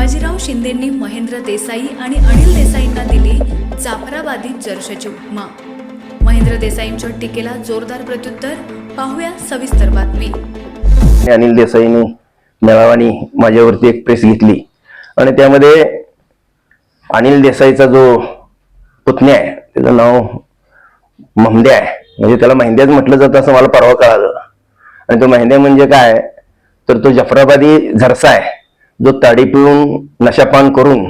शिवाजीराव शिंदेंनी महेंद्र देसाई आणि अनिल देसाईंना दिली जाफराबादी चर्चेची उपमा. महेंद्र देसाईंच्या टीकेला जोरदार प्रत्युत्तर पाहूया सविस्तर बातमी. अनिल देसाईंनी मेळावानी माझ्यावरती एक प्रेस घेतली. आणि त्यामध्ये अनिल देसाईचा जो पुतण्या आहे त्याचं नाव महंद्या आहे. म्हणजे त्याला महिंद्याच म्हटलं जातं असं मला परवा कळालं. आणि तो महिंद्या म्हणजे काय? तर तो जफराबादी झरसा आहे. जो ताडी पिळून नशापान करून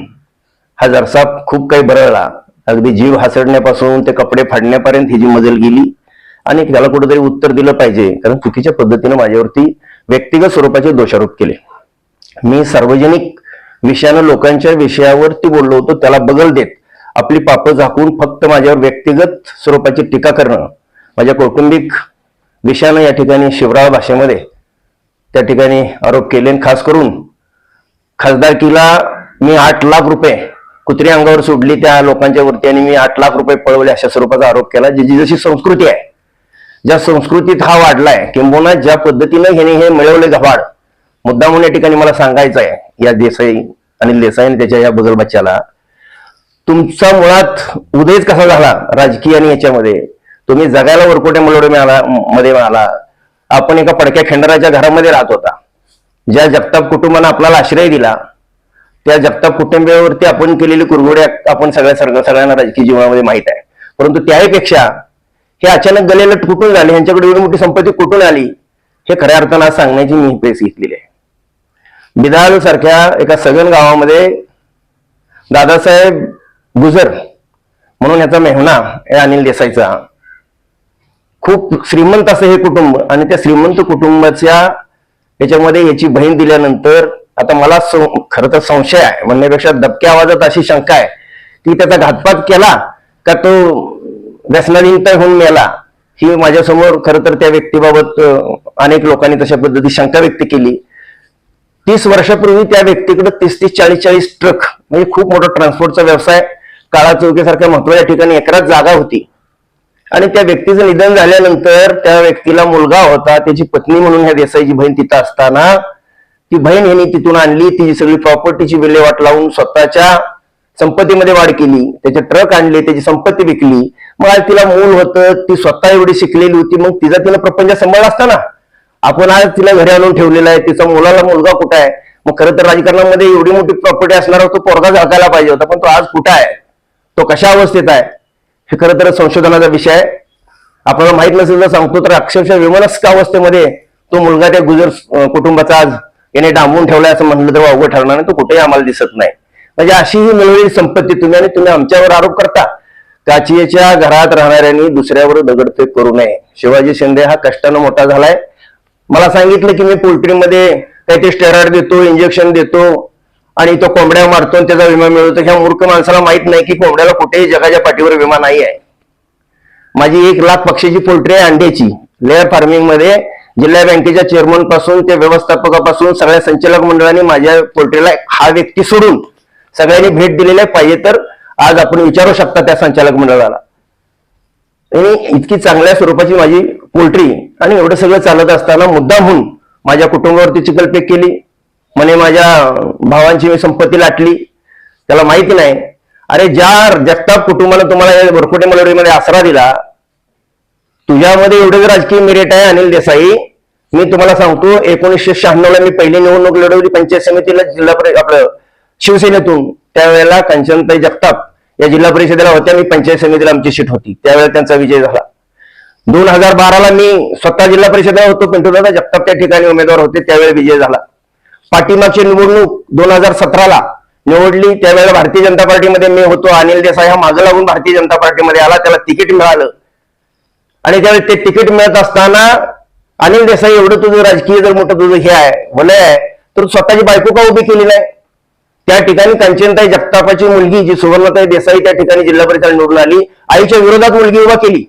हा जरसा खूप काही बरळला. अगदी जीव हासडण्यापासून ते कपडे फाडण्यापर्यंत ही जी मजल गेली आणि त्याला कुठेतरी उत्तर दिलं पाहिजे कारण चुकीच्या पद्धतीने माझ्यावरती व्यक्तिगत स्वरूपाचे दोषारोप केले. मी सार्वजनिक विषयानं लोकांच्या विषयावरती बोललो होतो त्याला बगल देत आपली पापं झाकून फक्त माझ्यावर व्यक्तिगत स्वरूपाची टीका करणं माझ्या कौटुंबिक विषयानं या ठिकाणी शिवराळ भाषेमध्ये त्या ठिकाणी आरोप केले आणि खास करून खासदारकीला मी आठ लाख रुपये कुत्री अंगावर सोडली त्या लोकांच्या वरती आणि मी आठ लाख रुपये पळवले अशा स्वरूपाचा आरोप केला जी जी जशी संस्कृती आहे ज्या संस्कृतीत हा वाढलाय किंबहुना ज्या पद्धतीनं ह्याने हे मिळवले गव्हाड मुद्दा म्हणून या ठिकाणी मला सांगायचं आहे या देसाई अनिल देसाई आणि त्याच्या या बुजल बच्च्याला तुमचा मुळात उदयच कसा झाला राजकीय आणि याच्यामध्ये? तुम्ही जगायला वरकोटे मलोडे मिळाला मध्ये मिळाला. आपण एका पडक्या खंडराच्या घरामध्ये राहत होता. ज्या जगताप कुटुंबानं आपल्याला आश्रय दिला त्या जगताप कुटुंबियावरती आपण केलेली कुरघोड्या आपण सगळ्या सगळ्यांना राजकीय जीवनामध्ये माहीत आहे. परंतु त्याहीपेक्षा हे अचानक गलेलं कुठून झाले यांच्याकडे एवढी मोठी संपत्ती कुठून आली हे खऱ्या अर्थानं आज सांगण्याची मी प्रेस घेतलेली आहे. बिदाल सारख्या एका सगन गावामध्ये दादासाहेब गुजर म्हणून याचा मेहना आहे अनिल देसाईचा. खूप श्रीमंत असं हे कुटुंब आणि त्या श्रीमंत कुटुंबाच्या त्याच्यामध्ये याची बहीण दिल्यानंतर आता मला सं- तर संशय आहे म्हणण्यापेक्षा दबक्या आवाजात अशी शंका आहे की त्याचा घातपात केला का तो व्यसनाधीनत होऊन मेला? ही माझ्यासमोर खरं तर त्या व्यक्तीबाबत अनेक लोकांनी तशा पद्धती शंका व्यक्त केली. तीस वर्षापूर्वी त्या व्यक्तीकडे तीस तीस चाळीस चाळीस ट्रक म्हणजे खूप मोठा ट्रान्सपोर्टचा व्यवसाय काळा चौकीसारख्या महत्त्वाच्या ठिकाणी एकरात जागा होती. आणि त्या व्यक्तीचं निधन झाल्यानंतर त्या व्यक्तीला मुलगा होता त्याची पत्नी म्हणून ह्या देसाईची बहीण तिथं असताना ती बहीण ह्यांनी तिथून आणली तिची सगळी प्रॉपर्टीची विल्हेवाट लावून स्वतःच्या संपत्तीमध्ये वाढ केली त्याचे ट्रक आणले त्याची संपत्ती विकली. मग आज तिला मूल होतं ती स्वतः एवढी शिकलेली होती मग तिचा तिला प्रपंच संभाळ असताना आपण आज तिला घरी आणून ठेवलेला आहे तिचा मुलाला मुलगा कुठं आहे? मग खरं तर राजकारणामध्ये एवढी मोठी प्रॉपर्टी असणारा तो पोरगा झाकायला पाहिजे होता पण तो आज कुठं आहे? तो कशा अवस्थेत आहे? हे खरं तर संशोधनाचा विषय आहे. आपल्याला माहीत नसेल तर सांगतो तर अक्षरशः विमनस्क अवस्थेमध्ये तो मुलगा त्या गुजर कुटुंबाचा आज याने डांबून ठेवलाय असं म्हणलं तर अवघड ठरणार नाही तो कुठेही आम्हाला दिसत नाही. म्हणजे अशी ही मिळवलेली संपत्ती तुम्ही आणि तुम्ही आमच्यावर आरोप करता काचियेच्या घरात राहणाऱ्यांनी दुसऱ्यावर दगडफेक करू नये. शिवाजी शिंदे हा कष्टानं मोठा झालाय. मला सांगितलं की मी पोल्ट्रीमध्ये काही ते स्टेरॉइड देतो इंजेक्शन देतो आणि तो कोंबड्या मारतो आणि त्याचा विमा मिळवतो ह्या मूर्ख माणसाला माहीत नाही की कोंबड्याला कुठेही जगाच्या पाठीवर विमा नाही आहे. माझी एक लाख पक्षीची पोल्ट्री आहे अंड्याची. लेअर फार्मिंगमध्ये जिल्हा बँकेच्या चेअरमनपासून ते व्यवस्थापकापासून सगळ्या संचालक मंडळाने माझ्या पोल्ट्रीला हा व्यक्ती सोडून सगळ्यांनी भेट दिलेली पाहिजे तर आज आपण विचारू शकता त्या संचालक मंडळाला. आणि इतकी चांगल्या स्वरूपाची माझी पोल्ट्री आणि एवढं सगळं चालत असताना मुद्दा होऊन माझ्या कुटुंबावरती चिकलपेक केली. म्हणे माझ्या भावांची मी संपत्ती लाटली. त्याला माहिती नाही. अरे ज्या जगताप कुटुंबाला तुम्हाला या वरकोटे मलवडीमध्ये आसरा दिला तुझ्यामध्ये एवढेच राजकीय मेरिट आहे अनिल देसाई मी तुम्हाला सांगतो एकोणीसशे शहाण्णव ला मी पहिली निवडणूक लढवली पंचायत समितीला जिल्हा आपलं शिवसेनेतून. त्यावेळेला कंचनताई जगताप या जिल्हा परिषदेला होत्या मी पंचायत समितीला आमची सीट होती. त्यावेळेला त्यांचा विजय झाला. दोन हजार बाराला मी स्वतः जिल्हा परिषदेला होतो पिंटूदादा जगताप त्या ठिकाणी उमेदवार होते त्यावेळेला विजय झाला. पाठीमागची निवडणूक दोन हजार सतराला निवडली. त्यावेळेला भारतीय जनता पार्टीमध्ये मी होतो. अनिल देसाई हा मागं लागून भारतीय जनता पार्टीमध्ये आला. त्याला तिकीट मिळालं. आणि त्यावेळी ते तिकीट मिळत असताना अनिल देसाई एवढं तुझं राजकीय जर मोठं तुझं हे आहे वलय आहे तर स्वतःची बायको का उभी केली नाही? त्या ठिकाणी कंचनताई जगतापाची मुलगी जी सुवर्णताई देसाई त्या ठिकाणी जिल्हा परिषद निवडून आली. आईच्या विरोधात मुलगी उभा केली.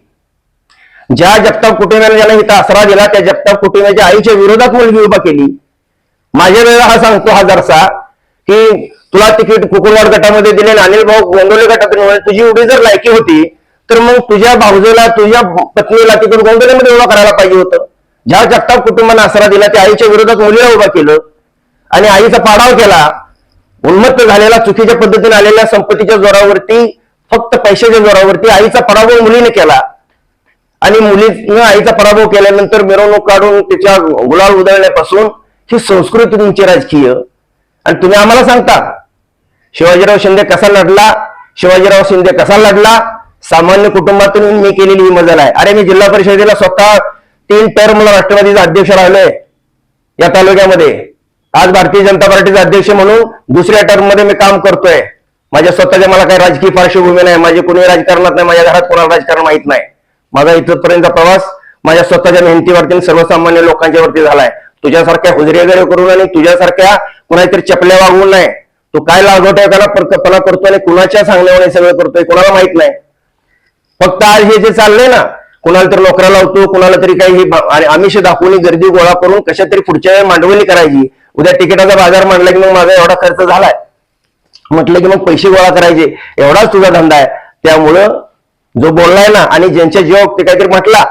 ज्या जगताप कुटुंबाने ज्याला इथं आसरा दिला त्या जगताप कुटुंबाच्या आईच्या विरोधात मुलगी उभा केली. माझ्या वेळेला हा सांगतो हा जरसा की तुला तिकीट कुकुरवाड गटामध्ये दिले आणि अनिल भाऊ गोंदवले गटातून तुझी एवढी जर लायकी होती तर मग तुझ्या भाऊजेला तुझ्या पत्नीला तिकीट गोंदवलेमध्ये उभा करायला पाहिजे होतं. ज्या जगताप कुटुंबाने आसरा दिला त्या आईच्या विरोधात मुलीला उभा केलं आणि आईचा पाडाव केला. उन्मत्त झालेला चुकीच्या पद्धतीने आलेल्या संपत्तीच्या जोरावरती फक्त पैशाच्या जोरावरती आईचा पराभव मुलीने केला. आणि मुलीनं आईचा पराभव केल्यानंतर मिरवणूक काढून तिच्या गुलाल उधळण्यापासून ही संस्कृती तुमची राजकीय. आणि तुम्ही आम्हाला सांगता शिवाजीराव शिंदे कसा लढला शिवाजीराव शिंदे कसा लढला सामान्य कुटुंबातून मी केलेली ही मजल आहे. अरे मी जिल्हा परिषदेला स्वतः तीन टर्मला राष्ट्रवादीचा अध्यक्ष राहिलोय या तालुक्यामध्ये. आज भारतीय जनता पार्टीचा अध्यक्ष म्हणून दुसऱ्या टर्ममध्ये मी काम करतोय. माझ्या स्वतःच्या मला काही राजकीय पार्श्वभूमी नाही माझे कोणी राजकारणात नाही माझ्या घरात कोणाला राजकारण माहीत नाही. माझा इथपर्यंतचा प्रवास माझ्या स्वतःच्या मेहनतीवरती सर्वसामान्य लोकांच्या वरती झालाय. तुझ्यासारख्या हुजरेगरे करून आणि तुझ्यासारख्या कुणातरी चपल्या वागवून नाही. तू काय लागवटपणा कल्पना करतोय आणि कुणाच्या सांगण्यावर सगळं करतोय कोणाला माहीत नाही. फक्त आज हे जे चाललंय ना कुणाला तरी नोकऱ्या लावतो कुणाला तरी काही हे आणि आमिष दाखवून गर्दी गोळा करून कशा तरी पुढच्या वेळी मांडवली करायची. उद्या तिकिटाचा बाजार मांडला की मग माझा एवढा खर्च झालाय. म्हटलं की मग पैसे गोळा करायचे. एवढाच तुझा धंदा आहे. त्यामुळं जो बोललाय ना आणि ज्यांच्या जीवावर ते काहीतरी म्हटला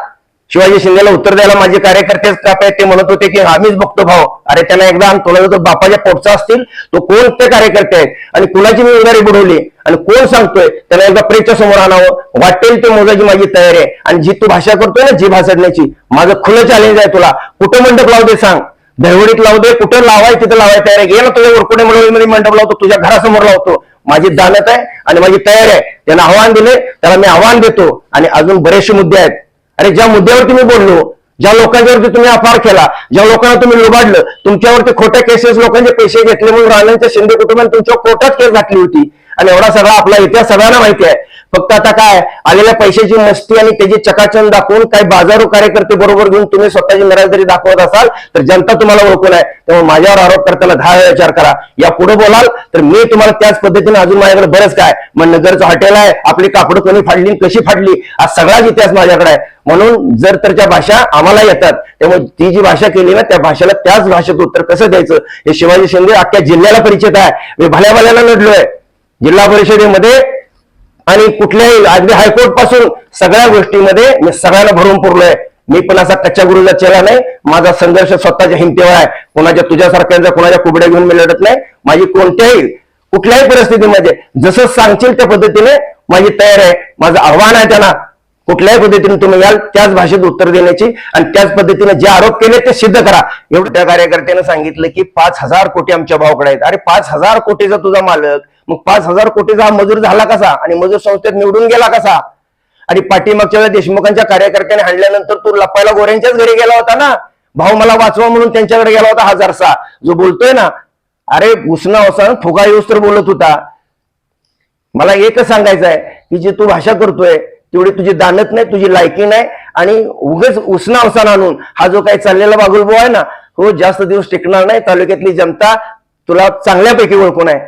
शिवाजी शिंदेला उत्तर द्यायला माझे कार्यकर्तेच काप आहेत ते म्हणत होते की आम्हीच बघतो भाऊ. अरे त्यांना एकदा आण, तुला बापाच्या पोटचा असतील तो कोण ते कार्यकर्ते आहेत? आणि कुणाची मी उदारी बुडवली? आणि कोण सांगतोय? त्याला एकदा प्रेच्या समोर आणावं. वाटेल ते मोजायची माझी तयारी आहे. आणि जी तू भाषा करतोय ना जी भाषाडण्याची माझं खुलं चॅलेंज आहे तुला. कुठं मंडप लावू दे सांग. दहिवडीत लावू दे कुठं लावाय तिथं लावाय तयार. आहे ना तुझ्या उरकुडे मंडळीमध्ये मंडप लावतो तुझ्या घरासमोर लावतो. माझी दानत आहे आणि माझी तयारी आहे. त्यांना आव्हान दिले त्याला मी आव्हान देतो. आणि अजून बरेचसे मुद्दे आहेत. अरे ज्या मुद्द्यावरती मी बोललो ज्या लोकांच्यावरती तुम्ही अपार केला ज्या लोकांना तुम्ही लुबाडलं तुमच्यावरती खोट्या केसेस लोकांचे पैसे घेतले म्हणून राणांच्या शिंदे कुटुंबाने तुमच्या कोर्टात केस घातली होती. आणि एवढा सगळा आपला इतिहास सगळ्यांना माहिती आहे. फक्त आता काय आलेल्या पैशाची मस्ती आणि त्याची चकाचन दाखवून काही बाजारू कार्यकर्ते बरोबर घेऊन तुम्ही स्वतःची नराजदारी दाखवत असाल तर जनता तुम्हाला ओळखून आहे. त्यामुळे माझ्यावर आरोप करताना दहा वेळा विचार करा. या पुढे बोलाल तर मी तुम्हाला त्याच पद्धतीने अजून माझ्याकडे बरंच काय मग नगरचं हॉटेल आहे आपली कापडं कोणी फाडली आणि कशी फाडली हा सगळाच इतिहास माझ्याकडे आहे. म्हणून जर तर त्या भाषा आम्हाला येतात त्यामुळे ती जी भाषा केली ना त्या भाषेला त्याच भाषेत उत्तर कसं द्यायचं हे शिवाजी शिंदे अख्ख्या जिल्ह्याला परिचित आहे. मी भल्या भल्याला लढलोय जिल्हा परिषदेमध्ये आणि कुठल्याही अगदी हायकोर्टपासून सगळ्या गोष्टीमध्ये मी सगळ्यांना भरून पुरलोय. मी पण असा कच्च्या गुरुला चेला नाही. माझा संघर्ष स्वतःच्या हिमतीवर आहे. कोणाच्या तुझ्यासारख्यांचा कोणाच्या कुबड्या घेऊन मी लढत नाही माझी कोणत्याही कुठल्याही परिस्थितीमध्ये जसं सांगशील त्या पद्धतीने माझी तयार आहे. माझं आव्हान आहे त्यांना. कुठल्याही पद्धतीने तुम्ही याल त्याच भाषेत उत्तर देण्याची आणि त्याच पद्धतीने जे आरोप केले ते सिद्ध करा. एवढं त्या कार्यकर्त्यानं सांगितलं की पाच हजार कोटी आमच्या भावाकडे आहेत. अरे पाच हजार कोटीचा तुझा मालक मग पाच हजार कोटीचा हा मजूर झाला कसा? आणि मजूर संस्थेत निवडून गेला कसा? आणि पाठीमागच्या वेळेला देशमुखांच्या कार्यकर्त्याने हाणल्यानंतर तू लपायला गोऱ्यांच्याच घरी गेला होता ना? भाऊ मला वाचवा म्हणून त्यांच्याकडे गेला होता हजारसा. जो बोलतोय ना अरे उसना वसा फुगा येऊस तर बोलत होता. मला एकच सांगायचं आहे की जी तू भाषा करतोय तेवढी तुझी दानत नाही तुझी लायकी नाही आणि उगच उसना अवसान आणून हा जो काही चाललेला बागुलबो आहे ना हो जास्त दिवस टिकणार नाही तालुक्यातली जनता तुला चांगल्यापैकी ओळखून आहे.